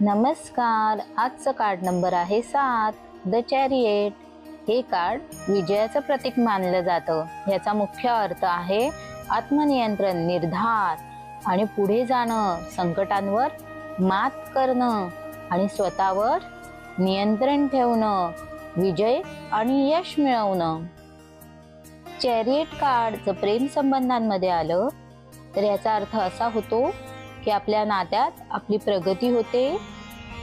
नमस्कार. आजचं card number आहे सात. द चॅरिएट हे कार्ड विजयाचं प्रतीक मानलं जातं. याचा मुख्य अर्थ आहे आत्मनियंत्रण निर्धार आणि पुढे जाणं संकटांवर मात करणं आणि स्वतःवर नियंत्रण ठेवणं विजय आणि यश मिळवणं. चॅरिएट कार्ड जर प्रेम संबंधांमध्ये आलं तर याचा अर्थ असा होतो की आपल्या नात्यात आपली प्रगती होते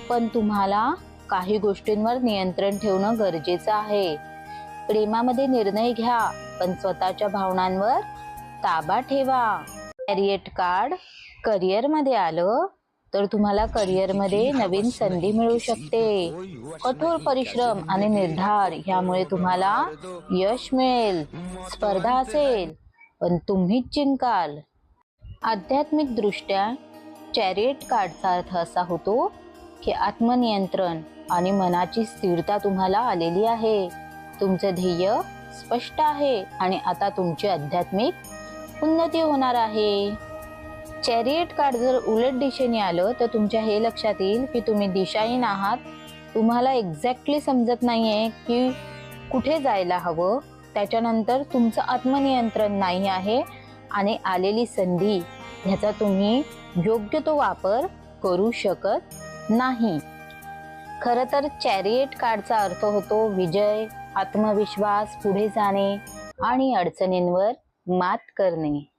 पण तुम्हाला काही गोष्टींवर नियंत्रण ठेवणं गरजेचं आहे. प्रेमामध्ये निर्णय घ्या पण स्वतःच्या भावनांवर ताबा ठेवा. कॅरिएट कार्ड करिअरमध्ये आलं तर तुम्हाला करिअरमध्ये नवीन संधी मिळू शकते. कठोर परिश्रम आणि निर्धार ह्यामुळे तुम्हाला यश मिळेल स्पर्धा असेल पण तुम्हीच जिंकाल. आध्यात्मिक दृष्ट्या चॅरिएट कार्डचा अर्थ असा होतो की आत्मनियंत्रण आणि मनाची स्थिरता तुम्हाला आलेली आहे. तुमचं ध्येय स्पष्ट आहे आणि आता तुमची आध्यात्मिक उन्नती होणार आहे. चॅरिएट कार्ड जर उलट दिशेने आलं तर तुमच्या हे लक्षात येईल की तुम्ही दिशाहीन आहात. तुम्हाला एक्झॅक्टली समजत नाही आहे की कुठे जायला हवं. त्याच्यानंतर तुमचं आत्मनियंत्रण नाही आहे आणि आलेली संधी ह्याचा तुम्ही योग्य तो वापर करू शकत नाही. खरं तर चॅरिएट कार्डचा अर्थ होतो विजय आत्मविश्वास पुढे जाणे आणि अडचणींवर मात करणे.